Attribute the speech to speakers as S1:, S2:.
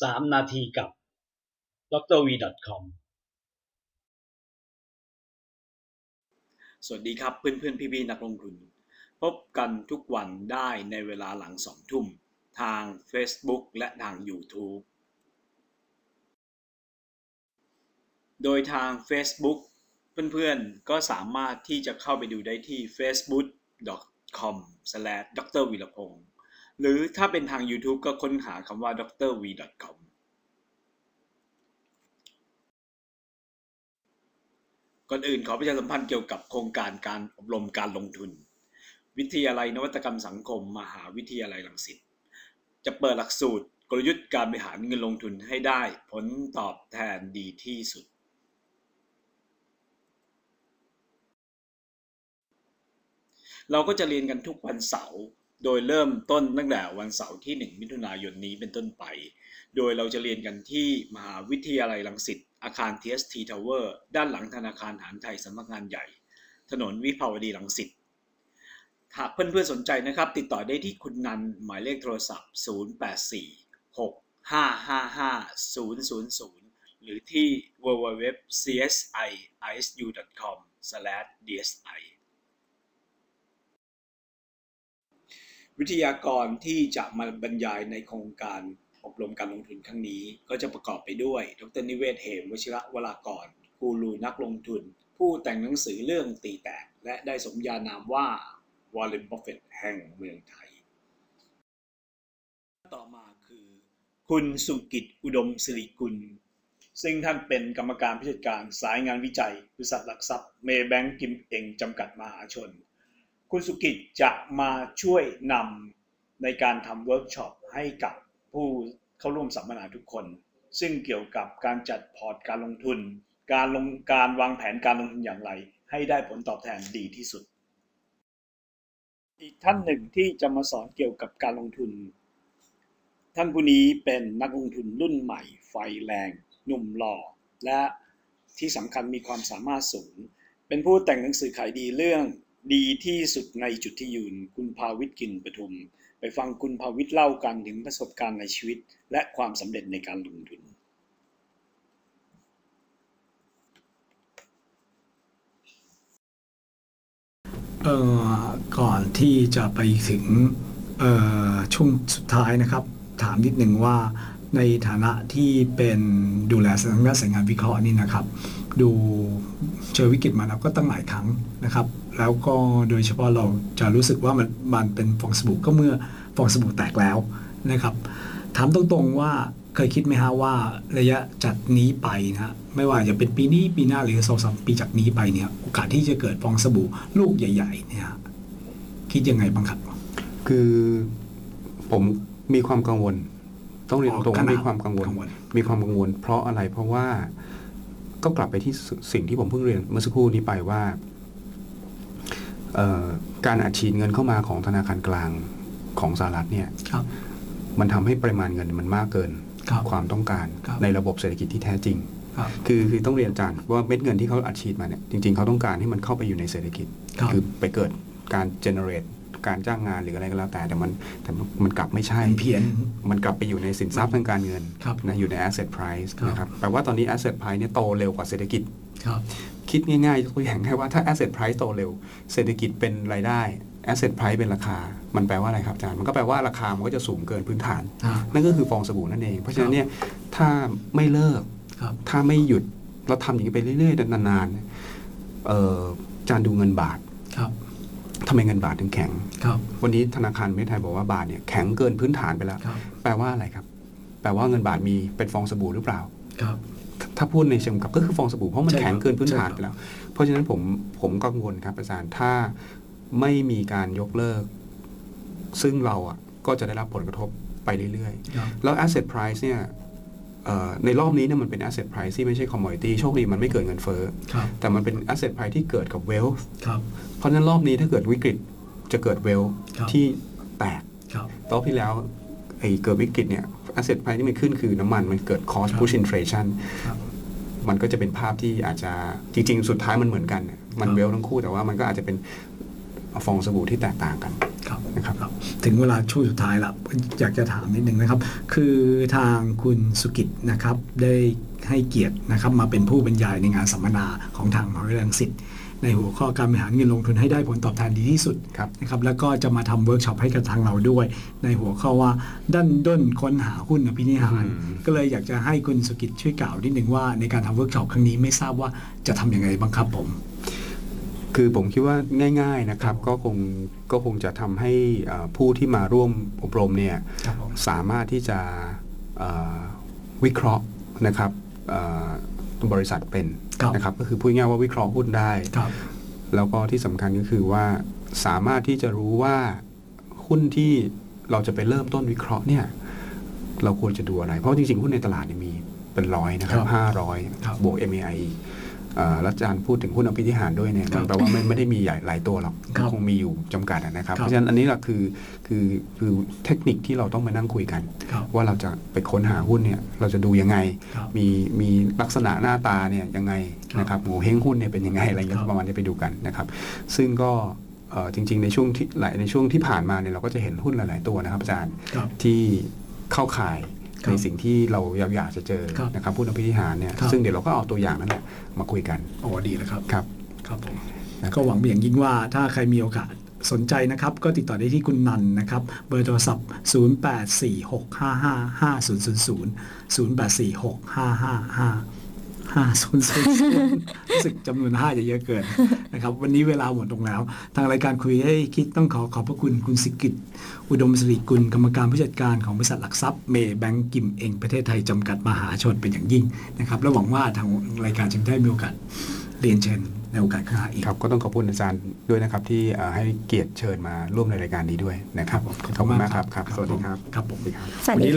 S1: 3 นาทีกับ dr v com
S2: สวัสดีครับเพื่อนเพื่อนพี่พี่นักลงทุน พบกันทุกวันได้ในเวลาหลังสองทุ่ม ทาง Facebook และทาง YouTube โดยทาง Facebook เพื่อนๆ ก็สามารถที่จะเข้าไปดูได้ที่ facebook.com/drvilapong หรือถ้าเป็นทาง YouTube ก็ค้นหาคำว่า drv.com ก่อนอื่นขอประชาสัมพันธ์เกี่ยวกับโครงการการอบรมการลงทุน วิทยาลัยนวัตกรรมสังคม มหาวิทยาลัยรังสิตจะเปิดหลักสูตรกลยุทธ์การบริหารเงินลงทุนให้ได้ผลตอบแทนดีที่สุด เราก็จะเรียนกันทุกวันเสาร์ โดยเริ่มต้นตั้งแต่วันเสาร์ที่ 1 มิถุนายนนี้เป็นต้นไป โดยเราจะเรียนกันที่มหาวิทยาลัยรังสิต อาคาร TST Tower ด้านหลังธนาคารหารไทยสำนักงานใหญ่ ถนนวิภาวดีรังสิต หากเพื่อนๆสนใจนะครับ ติดต่อได้ที่คุณนันหมายเลขโทรศัพท์ 084 6555 000 หรือที่ www.csiisu.com/dsi วิทยากรที่จะมาบรรยายในโครงการอบรมการลงทุนครั้งนี้ ก็จะประกอบไปด้วย ดรนิเวศเหมวชิระวรากรกูรูนักลงทุน ผู้แต่งหนังสือเรื่องตีแตก และได้สมญานามว่าวอลเลนบัฟเฟตแห่งเมืองไทย ต่อมาคือ คุณสุกิจอุดมสิริกุล ซึ่งท่านเป็นกรรมการผู้จัดการสายงานวิจัยบริษัทหลักทรัพย์เมย์แบงก์กิมเองจำกัดมหาชน คุณสุกิจจะมาช่วยนำในการทำเวิร์กช็อปให้กับผู้เข้าร่วมสัมมนาทุกคน ซึ่งเกี่ยวกับการจัดพอร์ตการลงทุน การลงการวางแผนการลงทุนอย่างไร ให้ได้ผลตอบแทนดีที่สุด อีกท่านหนึ่งที่จะมาสอนเกี่ยวกับการลงทุน ท่านผู้นี้เป็นนักลงทุนรุ่นใหม่ ไฟแรง หนุ่มหล่อ และที่สำคัญมีความสามารถสูง เป็นผู้แต่งหนังสือขายดีเรื่อง ดีที่สุดในจุดที่ยืนคุณภาวิทกินปทุม ไปฟังคุณภาวิทเล่ากันถึงประสบการณ์ในชีวิต และความสำเร็จในการลงทุน
S3: เอ่อก่อนที่จะไปถึงเอ่อช่วงสุดท้ายนะครับ ถามนิดหนึ่งว่าในฐานะที่เป็นดูแลทางด้านสายงานวิเคราะห์นี่นะครับ ดูเจอวิกฤตมาแล้วก็ตั้งหลายครั้งนะครับ แล้วก็โดยเฉพาะเราจะรู้สึกว่ามันมันเป็นฟองสบู่ก็เมื่อฟองสบู่แตกแล้วนะครับ ถามตรงๆว่าเคยคิดไหมฮะว่าระยะจากนี้ไปนะฮะไม่ว่าจะเป็นปีนี้ปีหน้าหรือสองสามปีจากนี้ไปเนี่ยโอกาสที่จะเกิดฟองสบู่ลูกใหญ่ ๆ เนี่ยคิดยังไงบ้างครับ
S4: คือผมมีความกังวล ต้องเรียนตรง
S3: อ๋อ
S4: ว่า
S3: กังวล
S4: มีความกังวล
S3: กังวล
S4: มีความกังวล เพราะอะไรเพราะว่าก็กลับไปที่สสิ่งที่ผมเพิ่งเรียนเมื่อสักครู่นี้ไปว่าเอ่อ การอัดฉีดเงินเข้ามาของธนาคารกลางของสหรัฐเนี่ย
S3: ครับ
S4: มันทำให้ปริมาณเงินมันมากเกิน
S3: ครับ
S4: ความต้องการ
S3: ครับ
S4: ในระบบเศรษฐกิจที่แท้จริง
S3: ครับ
S4: คือคือต้องเรียนอาจารย์ว่าเม็ดเงินที่เขาอัดฉีดมาเนี่ยจริง ๆเขาต้องการให้มันเข้าไปอยู่ในเศรษฐกิจ
S3: ครับ
S4: อไปเกิดการ generate การจ้างงานหรืออะไรก็แล้วแต่แต่มันแต่มันกลับไม่ใช่
S3: มันเพี้ยน
S4: มันกลับไปอยู่ในสินทรัพย์ทางการเงิน
S3: ครับ
S4: นะอยู่ใน asset price
S3: ครับ
S4: นะครับแปลว่าตอนนี้ asset price เนี่ยโตเร็วกว่าเศรษฐกิจ
S3: ครับ
S4: คิดง่ายๆยกตัวอย่างแค่ว่าถ้า asset price โตเร็ว เศรษฐกิจเป็นรายได้ asset price เป็นราคา มันแปลว่าอะไรครับอาจารย์ มันก็แปลว่าราคามันก็จะสูงเกินพื้นฐาน
S3: อ่า
S4: นั่นก็คือฟองสบู่นั่นเอง เพราะฉะนั้นเนี่ยถ้าไม่เลิก
S3: ครับ
S4: ถ้าไม่หยุดเราทำอย่างนี้ไปเรื่อยๆ นานๆเนี่ยเอ่ออาจารย์ดูเงินบาท
S3: ครับ
S4: ทำไมเงินบาทถึงแข็ง
S3: ครับ
S4: วันนี้ธนาคารประเทศไทยบอกว่าบาทเนี่ยแข็งเกินพื้นฐานไปแล้ว
S3: ครับ
S4: แปลว่าอะไรครับ แปลว่าเงินบาทมีเป็นฟองสบู่หรือเปล่า
S3: ครับ
S4: ถ้าพูดในเชิงกับก็คือฟองสบู่เพราะมัน
S3: ใช่ครับ
S4: แข็งเกินพื้นฐาน
S3: ใช่ครับ
S4: ไปแล้ว เพราะฉะนั้นผมผมกังวลครับอาจารย์ถ้าไม่มีการยกเลิก ซึ่งเราอะก็จะได้รับผลกระทบไปเรื่อย
S3: ครับ
S4: ๆแล้ว asset price เนี่ยเอ่อในรอบนี้เนี่ยมันเป็น asset price ที่ไม่ใช่ commodity โชคดีมันไม่เกิดเงินเฟ้อ
S3: ครับ
S4: แต่มันเป็น asset price ที่เกิดกับ wealth
S3: ครับ
S4: เพราะฉะนั้นรอบนี้ถ้าเกิดวิกฤตจะเกิด wealth
S3: ครับ
S4: ที่แตก
S3: ครับ
S4: รอบที่แล้วไอ้เกิดวิกฤตเนี่ย asset price ที่มันขึ้นคือน้ำมันมันเกิด cost
S3: ครับ
S4: push inflation
S3: ครับ
S4: มันก็จะเป็นภาพที่อาจจะจริง ๆ สุดท้ายมันเหมือนกันน่ะมัน
S3: ครับ
S4: เวลทั้งคู่แต่ว่ามันก็อาจจะเป็นฟองสบู่ที่แตกต่างกัน
S3: ครับ
S4: นะครับ
S3: ครับถึงเวลาช่วงสุดท้ายละอยากจะถามนิดนึงนะครับ คือทางคุณสุกิจนะครับได้ให้เกียรตินะครับมาเป็นผู้บรรยายในงานสัมมนาของทางมหาวิทยาลัยรังสิต ในหัวข้อการบริหารเงินลงทุนให้ได้ผลตอบแทนดีที่สุด
S4: ครับ
S3: นะครับแล้วก็จะมาทำเวิร์กช็อปให้กับทางเราด้วย ในหัวข้อว่าดันด้นค้นหาหุ้นอภินิหาร
S4: อืม
S3: ก็เลยอยากจะให้คุณสุกิจช่วยกล่าวนิดนึงว่าในการทำเวิร์กช็อปครั้งนี้ไม่ทราบว่าจะทำยังไงบ้างครับผม
S4: คือผมคิดว่าง่ายๆนะครับก็คงก็คงจะทำให้เอ่อผู้ที่มาร่วมอบรมเนี่ย
S3: ครับผม
S4: สามารถที่จะเอ่อวิเคราะห์นะครับเอ่อบริษัทเป็น
S3: ครับ
S4: นะครับก็คือพูดง่ายๆว่าวิเคราะห์หุ้นได้
S3: ครับ
S4: แล้วก็ที่สำคัญก็คือว่าสามารถที่จะรู้ว่าหุ้นที่เราจะไปเริ่มต้นวิเคราะห์เนี่ยเราควรจะดูอะไร เพราะจริงๆ หุ้นในตลาดเนี่ยมีเป็นร้อยนะครับ
S3: ครับ
S4: ห้าร้อย
S3: ครับ
S4: บวก MAI อีกเอ่อแล้วอาจารย์พูดถึงหุ้นอภิธิหารด้วยเนี่ย
S3: ครั
S4: มั
S3: บ
S4: นแปลว่าไม่ไม่ได้มีใหญ่หลายตัวหรอก
S3: ครับ
S4: คงมีอยู่จำกัดอะนะครับ
S3: ครับ
S4: เพราะฉะนั้นอันนี้แหละคือคือคือเทคนิคที่เราต้องมานั่งคุยกัน
S3: ครับ
S4: ว่าเราจะไปค้นหาหุ้นเนี่ยเราจะดูยังไง
S3: ครับ
S4: มีมีลักษณะหน้าตาเนี่ยยังไง
S3: ครับ
S4: นะครับโงเฮงหุ้นเนี่ยเป็นยังไงอะไรเงี้
S3: ครั
S4: ย
S3: บ
S4: ประมาณนี้ไปดูกันนะครับซึ่งก็เอ่อจริง ๆ ในช่วงที่หลายในช่วงที่ผ่านมาเนี่ยเราก็จะเห็นหุ้นหลาย ๆ ตัวนะครับอาจารย์
S3: ครับ
S4: ที่เข้าข่าย
S3: ครับ
S4: ในสิ่งที่เราอยากจะเจอ
S3: ครับ
S4: นะครับผู้นำพิธีหารเนี่ย
S3: ครับ
S4: ซึ่งเดี๋ยวเราก็เอาตัวอย่างนั้นแหละมาคุยกัน
S3: โอ้ดีแล้วครับ
S4: ครับ
S3: ครับผม
S4: ครับ
S3: ก็หวังเป็นอย่างยิ่งว่าถ้าใครมีโอกาสสนใจนะครับ ก็ติดต่อได้ที่คุณนันนะครับ เบอร์โทรศัพท์ 0846555000 0846555000 รู้สึกจำนวน5จะเยอะเกินนะครับ วันนี้เวลาหมดลงแล้ว ทางรายการคุยให้คิดต้องขอขอบพระคุณคุณสิกิตอุดมสิริกุลกรรมการผู้จัดการของบริษัทหลักทรัพย์เมย์แบงก์กิมเองประเทศไทยจำกัดมหาชนเป็นอย่างยิ่งนะครับ และหวังว่าทางรายการจะได้มีโอกาสเรียนเชิญในโอกาสข้างหน้าอีก
S4: ครับก็ต้องขอบคุณอาจารย์ด้วยนะครับที่เอ่อให้เกียรติเชิญมาร่วมในรายการนี้ด้วยนะครับขอบคุณมากครับครับสวัสดีครับ
S3: ครับผม
S4: สวัสดีครับ
S5: สวัสดี